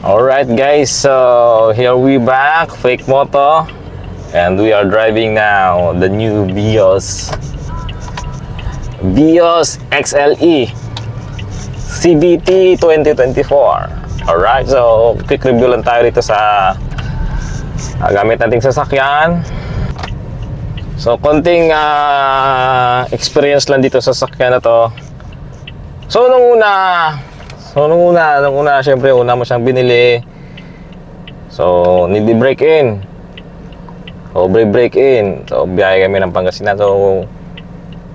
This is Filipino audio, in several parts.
Alright guys, so here we back, Fake Moto. And we are driving now the new Vios. Vios XLE CVT 2024. Alright, so quick review lang tayo dito sa ah, gamit nating sasakyan. So konting ah, experience lang dito sa sasakyan na to. So nung una, So, nung una, nung una, syempre, una mo siyang binili. So, need to break in. So, break in. So, biyahe kami ng Pangasinan. So,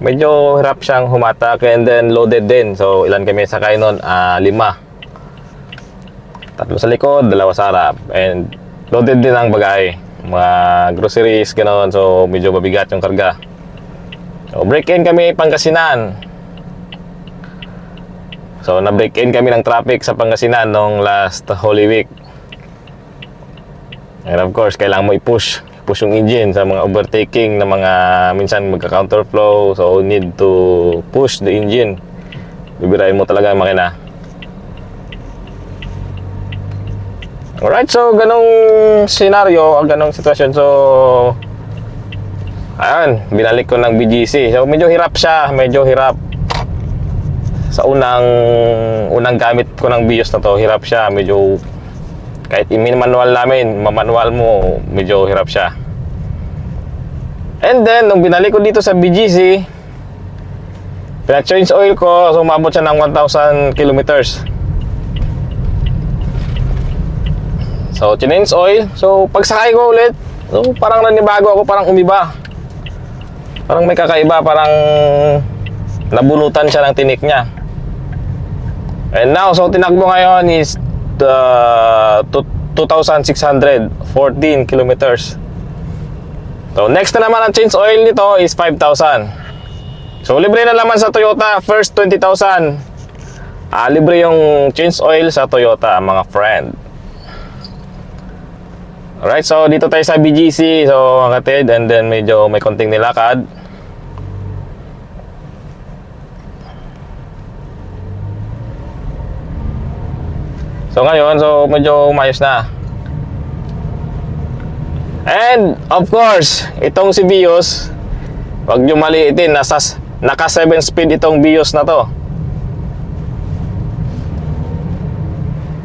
medyo hirap siyang humatak and then loaded din. So, ilan kami sakay nun? Ah, lima. Tatlo sa likod, dalawa sa harap. And loaded din ang bagay. Mga groceries, gano'n. So, medyo mabigat yung karga. So, break in kami Pangasinan. So, na-break in kami ng traffic sa Pangasinan nung last Holy Week. And of course, kailangan mo i-push. Push yung engine sa mga overtaking na mga minsan magka-counterflow. So, need to push the engine. Bibirahin mo talaga ang makina. Alright, so ganong scenario, ganong sitwasyon. So, ayun, binalik ko ng BGC. So, medyo hirap siya, medyo hirap sa unang unang gamit ko ng BIOS na to, hirap siya, medyo kahit i-manual namin, mamanual mo, medyo hirap siya. And then, nung binalik ko dito sa BGC, pina-change oil ko, so umabot siya ng 1,000 kilometers. So, change oil. So, pagsakay ko ulit, so parang nanibago ako, parang umiba. Parang may kakaiba, parang nabunutan siya ng tinik niya. And now, so tinakbo ngayon is uh, two- 2,614 kilometers. So, next na naman ang change oil nito is 5,000. So, libre na naman sa Toyota, first 20,000. Ah, libre yung change oil sa Toyota, mga friend. Alright, so dito tayo sa BGC. So, katid, and then medyo may konting nilakad. So ngayon, so medyo umayos na. And of course, itong si Vios, wag nyo maliitin, nasa, naka 7 speed itong Vios na to.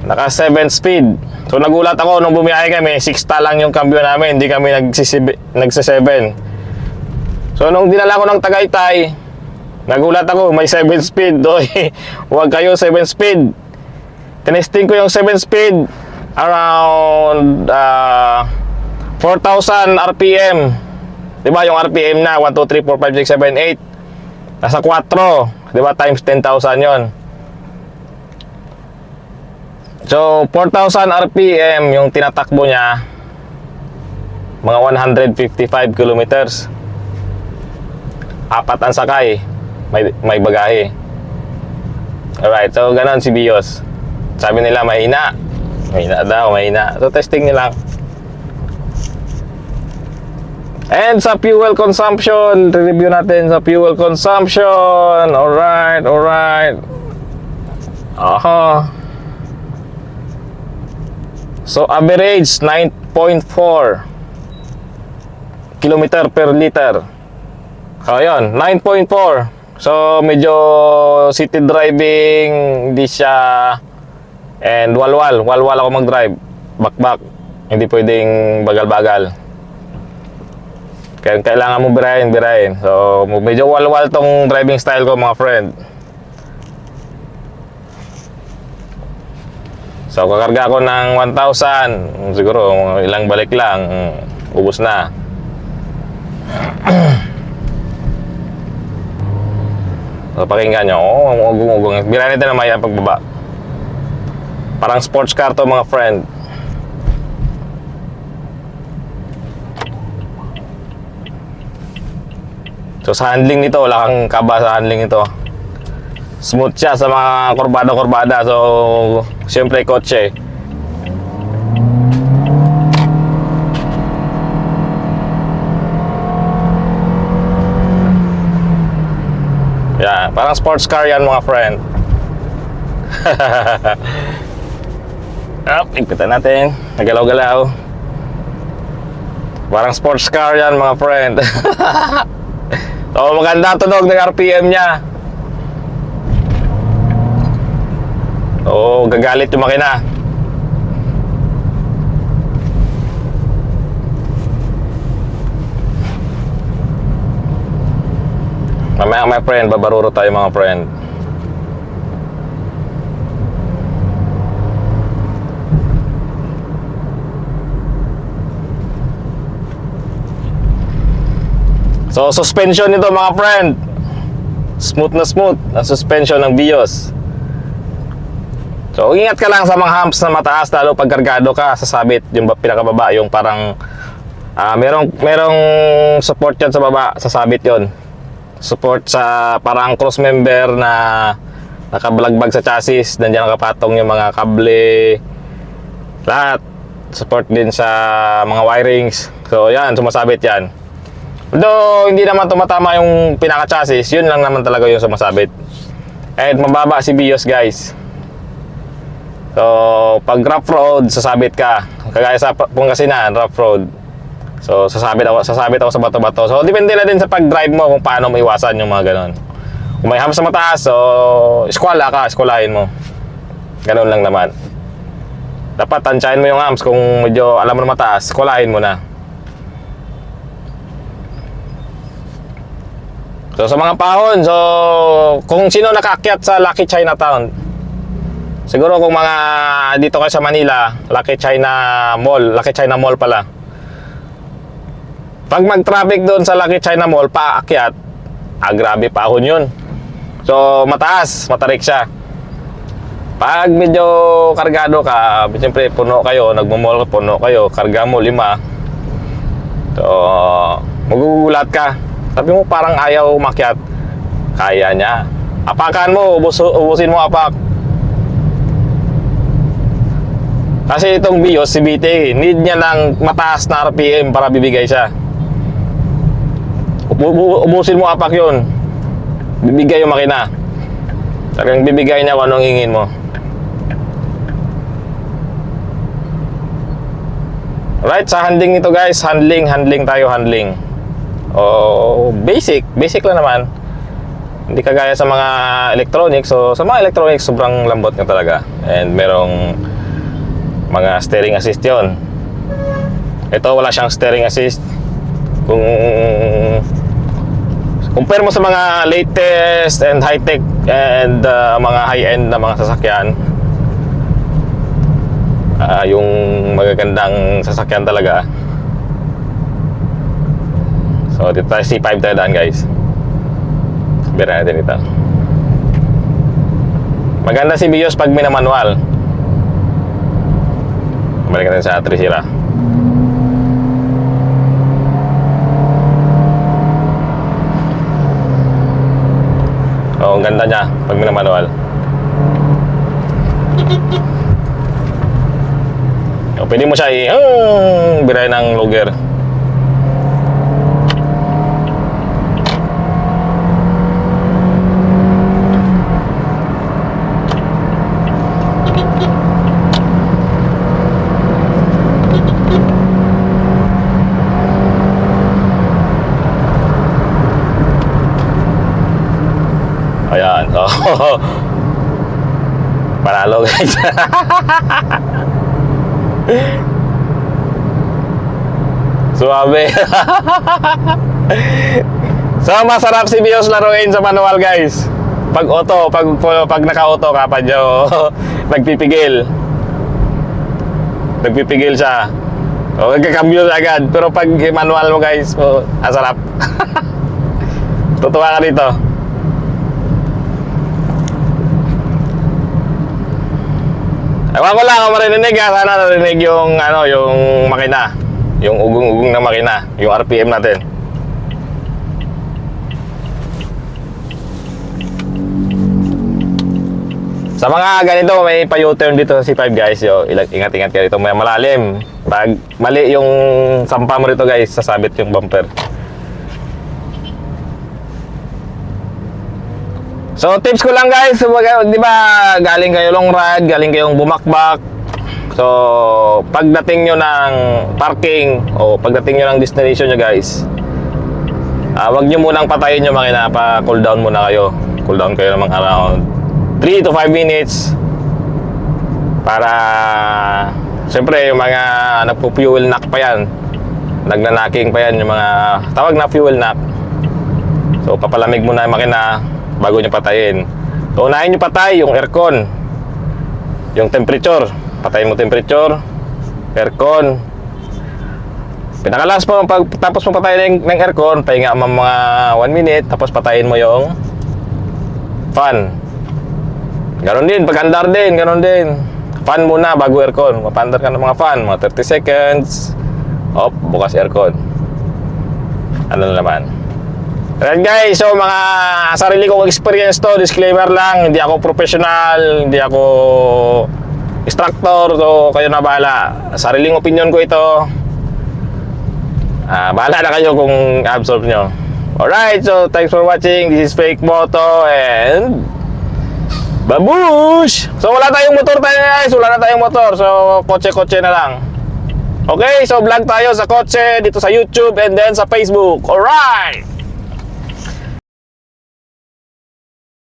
Naka 7 speed. So nagulat ako nung bumiyahe kami, 6 ta lang yung cambio namin, hindi kami nagsi 7. So nung dinala ko ng Tagaytay, nagulat ako, may 7 speed. Doy, wag kayo 7 speed. Tinesting ko yung 7 speed around uh, 4,000 RPM. 'Di ba yung RPM na 1 2 3 4 5 6 7 8. Nasa 4, 'di ba? Times 10,000 'yon. So, 4,000 RPM yung tinatakbo niya mga 155 kilometers. Apat ang sakay. May may bagahe. Alright, so ganon si Bios. Sabi nila mahina. Mahina daw, mahina. So testing nila. And sa fuel consumption, review natin sa fuel consumption. Alright, alright. Aha. So average 9.4 kilometer per liter. So ayun, 9.4. So medyo city driving, hindi siya And walwal, walwal ako mag-drive. Back-back. Hindi pwedeng bagal-bagal. Kaya kailangan mo birahin, birahin. So, medyo walwal tong driving style ko mga friend. So, kakarga ako ng 1,000. Siguro, ilang balik lang. Ubus na. so, pakinggan nyo. Oh, ugong-ugong. Birahin natin na maya pagbaba. Parang sports car to mga friend. So sa handling nito, wala kang kaba sa handling nito. Smooth siya sa mga kurbada-kurbada. So, siyempre kotse. Yan, parang sports car yan mga friend. Up, ikpitan natin. Nagalaw-galaw. Parang sports car yan mga friend. so maganda tunog ng RPM niya. Oo, gagalit yung makina. Mamaya my friend, babaruro tayo mga friend. So suspension nito mga friend. Smooth na smooth ang suspension ng BIOS. So ingat ka lang sa mga humps na mataas lalo pag kargado ka sasabit yung ba- pinakababa yung parang ah merong merong support yan sa baba sasabit yon. Support sa parang cross member na nakabalagbag sa chassis, nandiyan nakapatong yung mga kable lahat. Support din sa mga wirings. So yan, sumasabit yan. Although hindi naman tumatama yung pinaka-chassis, yun lang naman talaga yung sumasabit. And mababa si BIOS guys. So, pag rough road, sasabit ka. Kagaya sa Pangasinan, rough road. So, sasabit ako, sasabit ako sa bato-bato. So, depende na din sa pag-drive mo kung paano maiwasan yung mga ganon. Kung may hams sa mataas, so, eskwala ka, eskwalahin mo. Ganon lang naman. Dapat tansyahin mo yung hams kung medyo alam mo na mataas, eskwalahin mo na. So sa mga pahon, so kung sino nakaakyat sa Lucky Chinatown, siguro kung mga dito kayo sa Manila, Lucky China Mall, Lucky China Mall pala. Pag mag-traffic doon sa Lucky China Mall, paakyat, ah grabe pahon yun. So mataas, matarik siya. Pag medyo kargado ka, siyempre puno kayo, nagmamall puno kayo, karga mo lima. So, magugulat ka. Sabi mo parang ayaw umakyat. Kaya niya. Apakan mo, ubus, ubusin mo apak. Kasi itong BIOS, si BT, need niya lang mataas na RPM para bibigay siya. Ubu- ubu- ubusin mo apak yun. Bibigay yung makina. Talagang bibigay niya kung anong hingin mo. Right, sa handling nito guys, handling, handling tayo, handling. Oh, basic, basic lang naman. Hindi kagaya sa mga electronics. So, sa mga electronics, sobrang lambot nga talaga. And merong mga steering assist yon. Ito, wala siyang steering assist. Kung compare mo sa mga latest and high-tech and uh, mga high-end na mga sasakyan, ah, yung magagandang sasakyan talaga, So, dito tayo C5 tayo daan guys. Sabihan natin ito. Maganda si Bios pag minamanual. Balik natin sa 3 sira. Oh, ang ganda niya pag minamanual. Oh, pwede mo siya i... Hmm, biray ng logger. Ayan. So, panalo guys. Suwabe. so, masarap si Bios laruin sa manual guys. Pag auto, pag, pag naka-auto ka, padyo, nagpipigil. Nagpipigil siya. O, nagkakambyo agad. Pero pag manual mo guys, oh, asarap. Tutuwa ka dito. Ewan ko lang kung marinig ha. Sana narinig yung, ano, yung makina. Yung ugong-ugong na makina. Yung RPM natin. Sa mga ganito, may pa-U-turn dito sa C5 guys. Yo, ingat-ingat ka dito. May malalim. Pag mali yung sampa mo rito guys, sasabit yung bumper. So tips ko lang guys, di ba galing kayo long ride, galing kayong bumakbak, So, pagdating nyo ng parking o pagdating nyo ng destination nyo guys, ah wag nyo munang patayin yung makina pa cool down muna kayo. Cool down kayo naman around 3 to 5 minutes para siyempre yung mga nagpo-fuel knock pa yan. Nagnanaking pa yan yung mga tawag na fuel knock. So papalamig muna yung makina bago nyo patayin so unahin nyo patay yung aircon yung temperature patayin mo temperature aircon pinakalas mo pag tapos mo patayin ng, ng aircon pahinga mo mga 1 minute tapos patayin mo yung fan Ganon din, pag andar din, ganon din. Fan muna bago aircon. Mapandar ka ng mga fan, mga 30 seconds. Op, bukas aircon. Ano na naman. Ayan guys, so mga sarili kong experience to, disclaimer lang, hindi ako professional, hindi ako instructor, so kayo na bahala. Sariling opinion ko ito. Ah, bahala na kayo kung absorb nyo. Alright, so thanks for watching. This is Fake Moto and Babush! So wala tayong motor tayo guys, wala na tayong motor. So kotse-kotse na lang. Okay, so vlog tayo sa kotse dito sa YouTube and then sa Facebook. Alright!